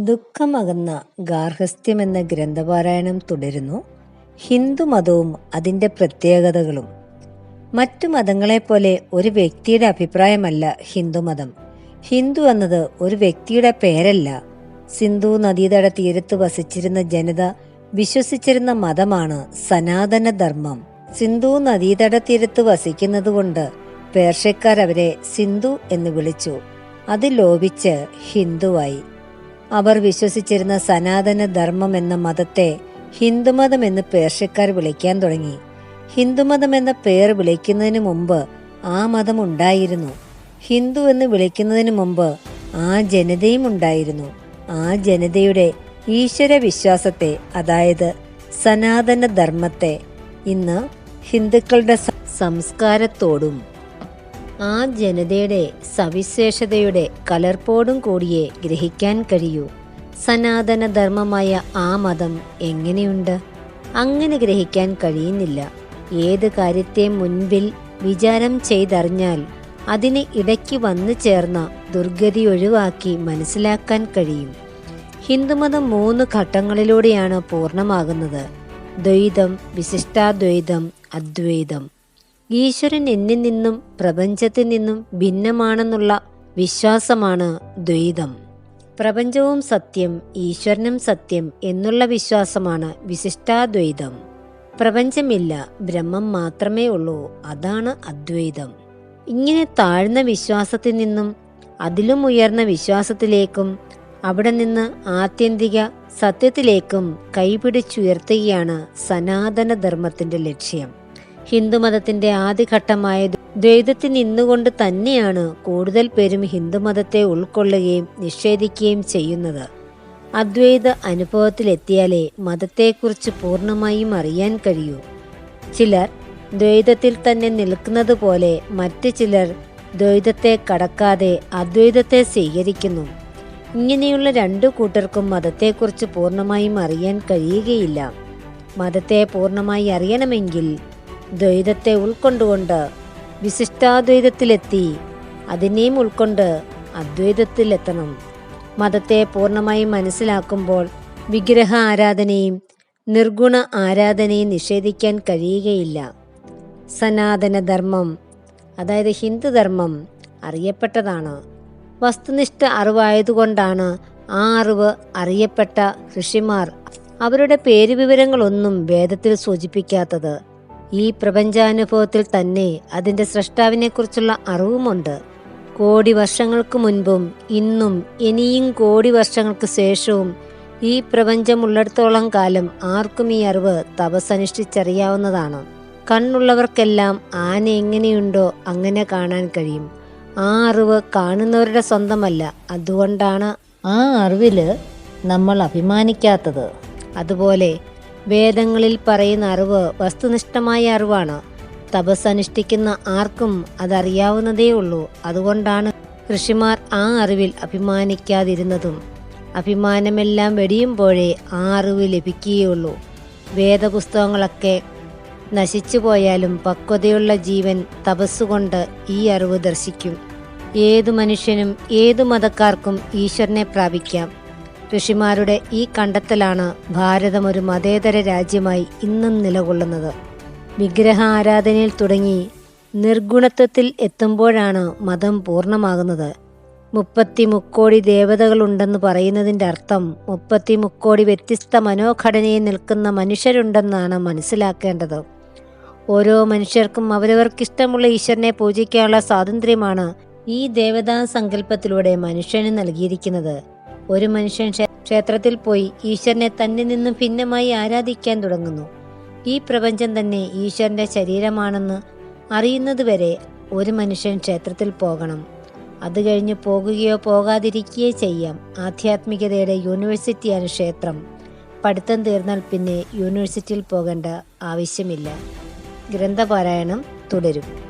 ദുഃഖമകന്ന ഗാർഹസ്ഥ്യമെന്ന ഗ്രന്ഥപാരായണം തുടരുന്നു. ഹിന്ദുമതവും അതിന്റെ പ്രത്യേകതകളും. മറ്റു മതങ്ങളെപ്പോലെ ഒരു വ്യക്തിയുടെ അഭിപ്രായമല്ല ഹിന്ദുമതം ഹിന്ദു എന്നത് ഒരു വ്യക്തിയുടെ പേരല്ല. സിന്ധു നദീതട തീരത്ത് വസിച്ചിരുന്ന ജനത വിശ്വസിച്ചിരുന്ന മതമാണ് സനാതന ധർമ്മം സിന്ധു നദീതട തീരത്ത് വസിക്കുന്നതുകൊണ്ട് പേർഷ്യക്കാർ അവരെ സിന്ധു എന്ന് വിളിച്ചു. അത് ലോപിച്ച് ഹിന്ദുവായി. അവർ വിശ്വസിച്ചിരുന്ന സനാതന ധർമ്മം എന്ന മതത്തെ ഹിന്ദുമതം എന്ന് പേർഷ്യക്കാർ വിളിക്കാൻ തുടങ്ങി. ഹിന്ദുമതം എന്ന പേർ വിളിക്കുന്നതിന് മുമ്പ് ആ മതം ഉണ്ടായിരുന്നു. ഹിന്ദു എന്ന് വിളിക്കുന്നതിന് മുമ്പ് ആ ജനതയും ഉണ്ടായിരുന്നു. ആ ജനതയുടെ ഈശ്വര വിശ്വാസത്തെ അതായത് സനാതന ധർമ്മത്തെ ഇന്ന് ഹിന്ദുക്കളുടെ സംസ്കാരത്തോടും ആ ജനതയുടെ സവിശേഷതയുടെ കലർപ്പോടും കൂടിയേ ഗ്രഹിക്കാൻ കഴിയൂ. സനാതനധർമ്മമായ ആ മതം എങ്ങനെയുണ്ട്? അങ്ങനെ ഗ്രഹിക്കാൻ കഴിയുന്നില്ല. ഏത് കാര്യത്തെ മുൻപിൽ വിചാരം ചെയ്തറിഞ്ഞാൽ അതിന് ഇടയ്ക്ക് വന്നു ചേർന്ന ദുർഗതി ഒഴിവാക്കി മനസ്സിലാക്കാൻ കഴിയും. ഹിന്ദുമതം മൂന്ന് ഘട്ടങ്ങളിലൂടെയാണ് പൂർണമാകുന്നത്. ദ്വൈതം വിശിഷ്ടാദ്വൈതം അദ്വൈതം. ഈശ്വരൻ എന്നിൽ നിന്നും പ്രപഞ്ചത്തിൽ നിന്നും ഭിന്നമാണെന്നുള്ള വിശ്വാസമാണ് ദ്വൈതം. പ്രപഞ്ചവും സത്യം ഈശ്വരനും സത്യം എന്നുള്ള വിശ്വാസമാണ് വിശിഷ്ടാദ്വൈതം. പ്രപഞ്ചമില്ല ബ്രഹ്മം മാത്രമേ ഉള്ളൂ അതാണ് അദ്വൈതം. ഇങ്ങനെ താഴ്ന്ന വിശ്വാസത്തിൽ നിന്നും അതിലും ഉയർന്ന വിശ്വാസത്തിലേക്കും അവിടെ നിന്ന് ആത്യന്തിക സത്യത്തിലേക്കും കൈപിടിച്ചുയർത്തുകയാണ് സനാതന ധർമ്മത്തിന്റെ ലക്ഷ്യം. ഹിന്ദുമതത്തിന്റെ ആദ്യഘട്ടമായ ദ്വൈതത്തിൽ നിന്നുകൊണ്ട് തന്നെയാണ് കൂടുതൽ പേരും ഹിന്ദുമതത്തെ ഉൾക്കൊള്ളുകയും നിഷേധിക്കുകയും ചെയ്യുന്നത്. അദ്വൈത അനുഭവത്തിലെത്തിയാലേ മതത്തെക്കുറിച്ച് പൂർണമായും അറിയാൻ കഴിയൂ. ചിലർ ദ്വൈതത്തിൽ തന്നെ നിൽക്കുന്നത് പോലെ മറ്റ് ചിലർ ദ്വൈതത്തെ കടക്കാതെ അദ്വൈതത്തെ സ്വീകരിക്കുന്നു. ഇങ്ങനെയുള്ള രണ്ടു കൂട്ടർക്കും മതത്തെക്കുറിച്ച് പൂർണമായും അറിയാൻ കഴിയുകയില്ല. മതത്തെ പൂർണമായി അറിയണമെങ്കിൽ ദ്വൈതത്തെ ഉൾക്കൊണ്ടുകൊണ്ട് വിശിഷ്ടാദ്വൈതത്തിലെത്തി. അതിനെയും ഉൾക്കൊണ്ട് അദ്വൈതത്തിലെത്തണം. മതത്തെ പൂർണമായി മനസ്സിലാക്കുമ്പോൾ വിഗ്രഹ ആരാധനയും നിർഗുണ ആരാധനയും നിഷേധിക്കാൻ കഴിയുകയില്ല. സനാതനധർമ്മം അതായത് ഹിന്ദുധർമ്മം അറിയപ്പെട്ടതാണ്. വസ്തുനിഷ്ഠ അറിവായതുകൊണ്ടാണ് ആ അറിവ് അറിയപ്പെട്ട ഋഷിമാർ അവരുടെ പേരുവിവരങ്ങളൊന്നും വേദത്തിൽ സൂചിപ്പിക്കാത്തത്. ഈ പ്രപഞ്ചാനുഭവത്തിൽ തന്നെ അതിന്റെ സൃഷ്ടാവിനെക്കുറിച്ചുള്ള അറിവുമുണ്ട്. കോടി വർഷങ്ങൾക്ക് മുൻപും ഇന്നും ഇനിയും കോടി വർഷങ്ങൾക്ക് ശേഷവും ഈ പ്രപഞ്ചമുള്ളിടത്തോളം കാലം ആർക്കും ഈ അറിവ് തപസ്സനുഷ്ഠിച്ചറിയാവുന്നതാണ്. കണ്ണുള്ളവർക്കെല്ലാം ആന എങ്ങനെയുണ്ടോ അങ്ങനെ കാണാൻ കഴിയും. ആ അറിവ് കാണുന്നവരുടെ സ്വന്തമല്ല. അതുകൊണ്ടാണ് ആ അറിവിൽ നമ്മൾ അഭിമാനിക്കാത്തത്. അതുപോലെ വേദങ്ങളിൽ പറയുന്ന അറിവ് വസ്തുനിഷ്ഠമായ അറിവാണ്. തപസ് അനുഷ്ഠിക്കുന്ന ആർക്കും അതറിയാവുന്നതേ ഉള്ളൂ. അതുകൊണ്ടാണ് ഋഷിമാർ ആ അറിവിൽ അഭിമാനിക്കാതിരുന്നതും. അഭിമാനമെല്ലാം വെടിയുമ്പോഴേ ആ അറിവ് ലഭിക്കുകയുള്ളൂ. വേദപുസ്തകങ്ങളൊക്കെ നശിച്ചു പോയാലും പക്വതയുള്ള ജീവൻ തപസ്സുകൊണ്ട് ഈ അറിവ് ദർശിക്കും. ഏതു മനുഷ്യനും ഏതു മതക്കാർക്കും ഈശ്വരനെ പ്രാപിക്കാം. ഋഷിമാരുടെ ഈ കണ്ടെത്തലാണ് ഭാരതം ഒരു മതേതര രാജ്യമായി ഇന്നും നിലകൊള്ളുന്നത്. വിഗ്രഹ ആരാധനയിൽ തുടങ്ങി നിർഗുണത്വത്തിൽ എത്തുമ്പോഴാണ് മതം പൂർണമാകുന്നത്. മുപ്പത്തി മുക്കോടി ദേവതകളുണ്ടെന്ന് പറയുന്നതിന്റെ അർത്ഥം മുപ്പത്തി മുക്കോടി വ്യത്യസ്ത മനോഘടനയിൽ നിൽക്കുന്ന മനുഷ്യരുണ്ടെന്നാണ് മനസ്സിലാക്കേണ്ടത്. ഓരോ മനുഷ്യർക്കും അവരവർക്കിഷ്ടമുള്ള ഈശ്വരനെ പൂജിക്കാനുള്ള സ്വാതന്ത്ര്യമാണ് ഈ ദേവതാ സങ്കല്പത്തിലൂടെ മനുഷ്യന് നൽകിയിരിക്കുന്നത്. ഒരു മനുഷ്യൻ ക്ഷേത്രത്തിൽ പോയി ഈശ്വരനെ തന്നിൽ നിന്നും ഭിന്നമായി ആരാധിക്കാൻ തുടങ്ങുന്നു. ഈ പ്രപഞ്ചം തന്നെ ഈശ്വരന്റെ ശരീരമാണെന്ന് അറിയുന്നതുവരെ ഒരു മനുഷ്യൻ ക്ഷേത്രത്തിൽ പോകണം. അത് കഴിഞ്ഞ് പോകുകയോ പോകാതിരിക്കുകയോ ചെയ്യാം. ആധ്യാത്മികതയുടെ യൂണിവേഴ്സിറ്റിയാണ് ക്ഷേത്രം. പഠിത്തം തീർന്നാൽ പിന്നെ യൂണിവേഴ്സിറ്റിയിൽ പോകേണ്ട ആവശ്യമില്ല. ഗ്രന്ഥപാരായണം തുടരും.